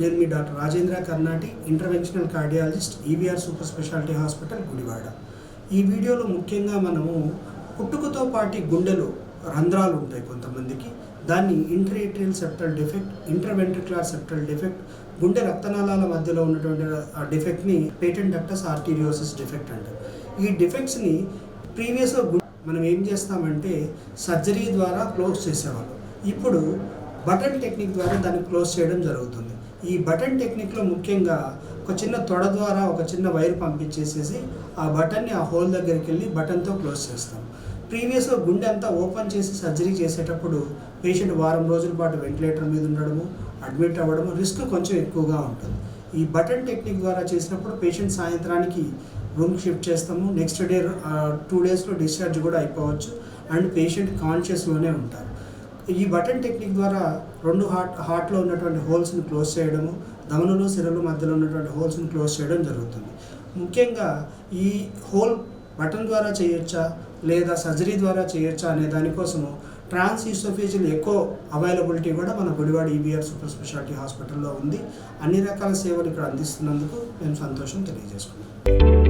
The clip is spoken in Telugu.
నేను మీ doctor Rajendra Karnati interventional cardiologist EVR super speciality hospital Gudivada. ఈ వీడియోలో ముఖ్యంగా మనము పుట్టుకతో పాటి గుండెలు రంధ్రాలు ఉంటాయి కొంతమందికి. దాన్ని interatrial septal defect interventricular septal defect గుండె రక్తనాళాల మధ్యలో ఉన్నటువంటి ఆ డిఫెక్ట్ని పేటెంట్ డక్టస్ ఆర్టీరియోసిస్ డిఫెక్ట్ అంటారు. ఈ డిఫెక్ట్స్ని ప్రీవియస్గా మనం ఏం చేస్తామంటే సర్జరీ ద్వారా క్లోజ్ చేసేవాళ్ళు. ఇప్పుడు బటన్ టెక్నిక్ ద్వారా దాన్ని క్లోజ్ చేయడం జరుగుతుంది. ఈ బటన్ టెక్నిక్లో ముఖ్యంగా ఒక చిన్న తొడ ద్వారా ఒక చిన్న వైర్ పంపించేసేసి ఆ బటన్ని ఆ హోల్ దగ్గరికి వెళ్ళి బటన్తో క్లోజ్ చేస్తాం. ప్రీవియస్గా గుండె అంతా ఓపెన్ చేసి సర్జరీ చేసేటప్పుడు పేషెంట్ వారం రోజుల పాటు వెంటిలేటర్ మీద ఉండడము అడ్మిట్ అవ్వడము రిస్క్ కొంచెం ఎక్కువగా ఉంటుంది. ఈ బటన్ టెక్నిక్ ద్వారా చేసినప్పుడు పేషెంట్ సాయంత్రానికి రూమ్ షిఫ్ట్ చేస్తాము. నెక్స్ట్ డే టూ డేస్లో డిశ్చార్జ్ కూడా అయిపోవచ్చు. అండ్ పేషెంట్ కాన్షియస్లోనే ఉంటారు. ఈ బటన్ టెక్నిక్ ద్వారా రెండు హార్ట్ హార్ట్లో ఉన్నటువంటి హోల్స్ని క్లోజ్ చేయడము దమనులు సిరలు మధ్యలో ఉన్నటువంటి హోల్స్ని క్లోజ్ చేయడం జరుగుతుంది. ముఖ్యంగా ఈ హోల్ బటన్ ద్వారా చేయొచ్చా లేదా సర్జరీ ద్వారా చేయొచ్చా అనే దానికోసము ట్రాన్స్ ఈసోఫేజియల్ ఎక్కువ అవైలబిలిటీ కూడా మన గుడివాడ ఈబీఆర్ సూపర్ స్పెషాలిటీ హాస్పిటల్లో ఉంది. అన్ని రకాల సేవలు ఇక్కడ అందిస్తున్నందుకు మేము సంతోషం తెలియజేసుకున్నాం